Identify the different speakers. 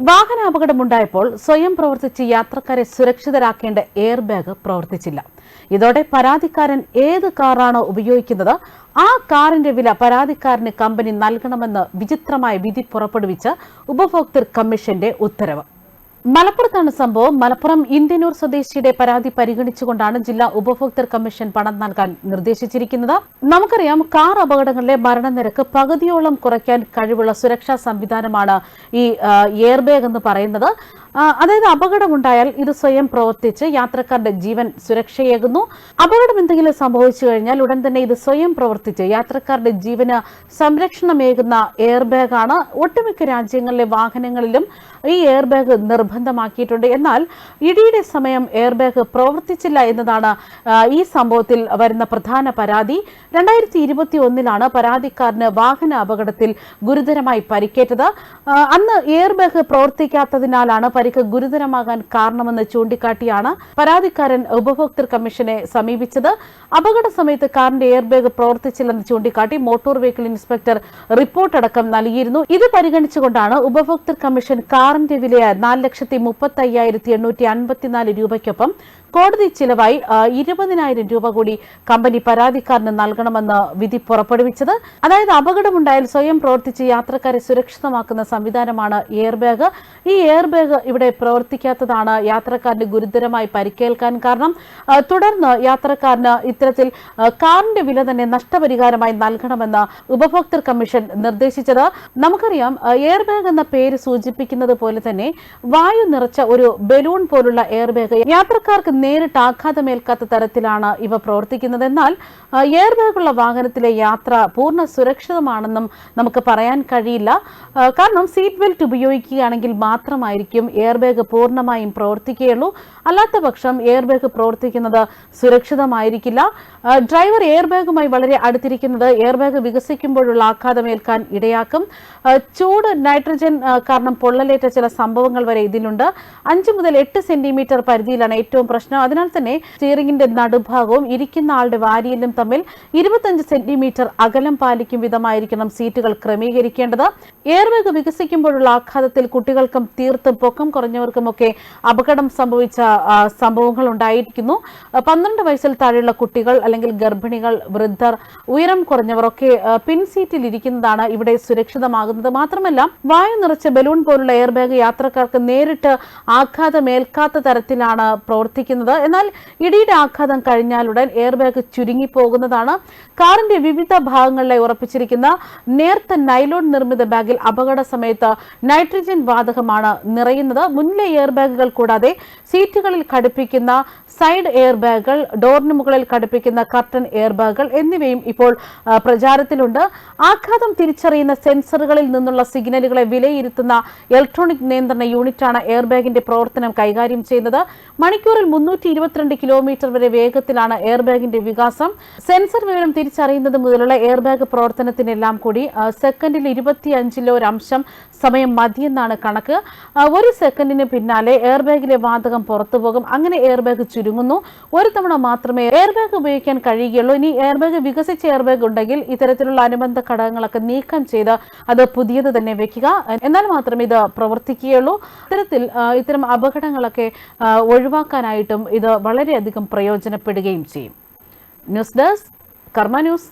Speaker 1: വാഹനാപകടമുണ്ടായപ്പോൾ സ്വയം പ്രവർത്തിച്ച് യാത്രക്കാരെ സുരക്ഷിതരാക്കേണ്ട എയർ ബാഗ് പ്രവർത്തിച്ചില്ല. ഇതോടെ പരാതിക്കാരൻ ഏത് കാറാണോ ഉപയോഗിക്കുന്നത് ആ കാറിന്റെ വില പരാതിക്കാരന് കമ്പനി നൽകണമെന്ന് വിചിത്രമായ വിധി പുറപ്പെടുവിച്ച് ഉപഭോക്തൃ കമ്മീഷന്റെ ഉത്തരവ്. മലപ്പുറത്താണ് സംഭവം. മലപ്പുറം ഇന്ത്യനൂർ സ്വദേശിയുടെ പരാതി പരിഗണിച്ചുകൊണ്ടാണ് ജില്ലാ ഉപഭോക്തൃ കമ്മീഷൻ പണം നൽകാൻ നിർദ്ദേശിച്ചിരിക്കുന്നത്. നമുക്കറിയാം കാർ അപകടങ്ങളിലെ മരണനിരക്ക് പകുതിയോളം കുറയ്ക്കാൻ കഴിവുള്ള സുരക്ഷാ സംവിധാനമാണ് ഈ എയർ ബാഗ് എന്ന് പറയുന്നത്. അതായത് അപകടമുണ്ടായാൽ ഇത് സ്വയം പ്രവർത്തിച്ച് യാത്രക്കാരുടെ ജീവൻ സുരക്ഷയേകുന്നു. അപകടം എന്തെങ്കിലും സംഭവിച്ചു കഴിഞ്ഞാൽ ഉടൻ തന്നെ ഇത് സ്വയം പ്രവർത്തിച്ച് യാത്രക്കാരുടെ ജീവന് സംരക്ഷണമേകുന്ന എയർ ബാഗാണ് ഒട്ടുമിക്ക രാജ്യങ്ങളിലെ വാഹനങ്ങളിലും ഈ എയർ ബാഗ് നിർബന്ധമാക്കിയിട്ടുണ്ട് എന്നാൽ ഇടിയുടെ സമയം എയർ ബാഗ് പ്രവർത്തിച്ചില്ല എന്നതാണ് ഈ സംഭവത്തിൽ വരുന്ന പ്രധാന പരാതി. രണ്ടായിരത്തി ഇരുപത്തി ഒന്നിലാണ് പരാതിക്കാരന് വാഹന അപകടത്തിൽ ഗുരുതരമായി പരിക്കേറ്റത്. അന്ന് എയർ ബാഗ് പ്രവർത്തിക്കാത്തതിനാലാണ് പരിക്ക് ഗുരുതരമാകാൻ കാരണമെന്ന് ചൂണ്ടിക്കാട്ടിയാണ് പരാതിക്കാരൻ ഉപഭോക്തൃ കമ്മീഷനെ സമീപിച്ചത്. അപകട സമയത്ത് കാറിന്റെ എയർ ബാഗ് പ്രവർത്തിച്ചില്ലെന്ന് ചൂണ്ടിക്കാട്ടി മോട്ടോർ വെഹിക്കിൾ ഇൻസ്പെക്ടർ റിപ്പോർട്ട് അടക്കം നൽകിയിരുന്നു. ഇത് പരിഗണിച്ചുകൊണ്ടാണ് ഉപഭോക്തൃ കമ്മീഷൻ കാറിന്റെ വിലയായ നാല് ലക്ഷത്തി മുപ്പത്തി അയ്യായിരത്തി എണ്ണൂറ്റി അൻപത്തിനാല് രൂപയ്ക്കൊപ്പം കോടതി ചിലവായി ഇരുപതിനായിരം രൂപ കൂടി കമ്പനി പരാതിക്കാരന് നൽകണമെന്ന് വിധി പുറപ്പെടുവിച്ചത്. അതായത് അപകടമുണ്ടായാൽ സ്വയം പ്രവർത്തിച്ച് യാത്രക്കാരെ സുരക്ഷിതമാക്കുന്ന സംവിധാനമാണ് എയർ ബാഗ് ഈ എയർ ബാഗ് ഇവിടെ പ്രവർത്തിക്കാത്തതാണ് യാത്രക്കാരന് ഗുരുതരമായി പരിക്കേൽക്കാൻ കാരണം. തുടർന്ന് യാത്രക്കാരന് ഇത്തരത്തിൽ കാറിന്റെ വില തന്നെ നഷ്ടപരിഹാരമായി നൽകണമെന്ന് ഉപഭോക്തൃ കമ്മീഷൻ നിർദ്ദേശിച്ചത്. നമുക്കറിയാം എയർ ബാഗ് എന്ന പേര് സൂചിപ്പിക്കുന്നത് പോലെ തന്നെ വായു നിറച്ച ഒരു ബലൂൺ പോലുള്ള എയർ ബാഗ് യാത്രക്കാർക്ക് നേരിട്ട് ആഘാതമേൽക്കാത്ത തരത്തിലാണ് ഇവ പ്രവർത്തിക്കുന്നത്. എന്നാൽ എയർ ബാഗുള്ള വാഹനത്തിലെ യാത്ര പൂർണ സുരക്ഷിതമാണെന്നും നമുക്ക് പറയാൻ കഴിയില്ല. കാരണം സീറ്റ് ബെൽറ്റ് ഉപയോഗിക്കുകയാണെങ്കിൽ മാത്രമായിരിക്കും എയർ ബാഗ് പൂർണമായും പ്രവർത്തിക്കുകയുള്ളൂ. അല്ലാത്ത പക്ഷം എയർ ബാഗ് പ്രവർത്തിക്കുന്നത് സുരക്ഷിതമായിരിക്കില്ല. ഡ്രൈവർ എയർ ബാഗുമായി വളരെ അടുത്തിരിക്കുന്നത് എയർ ബാഗ് വികസിക്കുമ്പോഴുള്ള ആഘാതമേൽക്കാൻ ഇടയാക്കും. ചൂട് നൈട്രജൻ കാരണം പൊള്ളലേറ്റ ചില സംഭവങ്ങൾ വരെ ഇതിലുണ്ട്. അഞ്ച് മുതൽ എട്ട് സെന്റിമീറ്റർ പരിധിയിലാണ് ഏറ്റവും പ്രശ്നം അതിനാൽ തന്നെ സ്റ്റിയറിംഗിന്റെ നടുഭാഗവും ഇരിക്കുന്ന ആളുടെ വാരിയലും തമ്മിൽ ഇരുപത്തഞ്ച് സെന്റിമീറ്റർ അകലം പാലിക്കും വിധമായിരിക്കണം സീറ്റുകൾ ക്രമീകരിക്കേണ്ടത്. എയർബാഗ് വികസിക്കുമ്പോഴുള്ള ആഘാതത്തിൽ കുട്ടികൾക്കും തീർത്തും പൊക്കം കുറഞ്ഞവർക്കുമൊക്കെ അപകടം സംഭവിച്ച സംഭവങ്ങൾ ഉണ്ടായിരിക്കുന്നു. പന്ത്രണ്ട് വയസ്സിൽ താഴെയുള്ള കുട്ടികൾ അല്ലെങ്കിൽ ഗർഭിണികൾ വൃദ്ധർ ഉയരം കുറഞ്ഞവർ ഒക്കെ പിൻ സീറ്റിൽ ഇരിക്കുന്നതാണ് ഇവിടെ സുരക്ഷിതമാകുന്നത്. മാത്രമല്ല വായു നിറച്ച ബലൂൺ പോലുള്ള എയർബാഗ് യാത്രക്കാർക്ക് നേരിട്ട് ആഘാതമേൽക്കാത്ത തരത്തിലാണ് പ്രവർത്തിക്കുന്നത്. എന്നാൽ ഇടിയുടെ ആഘാതം കഴിഞ്ഞാലുടൻ എയർ ബാഗ് ചുരുങ്ങി പോകുന്നതാണ് കാറിന്റെ വിവിധ ഭാഗങ്ങളിലായി ഉറപ്പിച്ചിരിക്കുന്ന നേർത്ത നൈലോൺ നിർമ്മിത ബാഗിൽ അപകട സമയത്ത് നൈട്രജൻ വാതകമാണ് നിറയുന്നത്. മുന്നിലെ എയർ ബാഗുകൾ കൂടാതെ സീറ്റുകളിൽ ഘടിപ്പിക്കുന്ന സൈഡ് എയർ ബാഗുകൾ ഡോറിന് മുകളിൽ ഘടിപ്പിക്കുന്ന കർട്ടൻ എയർ ബാഗുകൾ എന്നിവയും ഇപ്പോൾ പ്രചാരത്തിലുണ്ട്. ആഘാതം തിരിച്ചറിയുന്ന സെൻസറുകളിൽ നിന്നുള്ള സിഗ്നലുകളെ വിലയിരുത്തുന്ന ഇലക്ട്രോണിക് നിയന്ത്രണ യൂണിറ്റാണ് എയർ ബാഗിന്റെ പ്രവർത്തനം കൈകാര്യം ചെയ്യുന്നത്. മണിക്കൂറിൽ മുന്നൂറ്റി ഇരുപത്തിരണ്ട് കിലോമീറ്റർ വരെ വേഗത്തിലാണ് എയർ ബാഗിന്റെ വികാസം. സെൻസർ വിവരം തിരിച്ചറിയുന്നത് മുതലുള്ള എയർ ബാഗ് പ്രവർത്തനത്തിനെല്ലാം കൂടി സെക്കൻഡിൽ ഇരുപത്തിയഞ്ചിലോ ഒരു അംശം സമയം മതിയെന്നാണ് കണക്ക്. ഒരു സെക്കൻഡിന് പിന്നാലെ എയർ ബാഗിലെ വാതകം പുറത്തു പോകും. അങ്ങനെ എയർ ബാഗ് ചുരുങ്ങുന്നു. ഒരു തവണ മാത്രമേ എയർ ബാഗ് ഉപയോഗിക്കാൻ കഴിയുകയുള്ളൂ. ഇനി എയർ ബാഗ് വികസിച്ച എയർ ബാഗ് ഉണ്ടെങ്കിൽ ഇത്തരത്തിലുള്ള അനുബന്ധ ഘടകങ്ങളൊക്കെ നീക്കം ചെയ്ത് അത് പുതിയത് തന്നെ വെക്കുക. എന്നാൽ മാത്രമേ ഇത് പ്രവർത്തിക്കുകയുള്ളൂ. ഇത്തരത്തിൽ ഇത്തരം അപകടങ്ങളൊക്കെ ആ, ഇത് വളരെയധികം പ്രയോജനപ്പെടുകയും ചെയ്യും. News desk Karma news.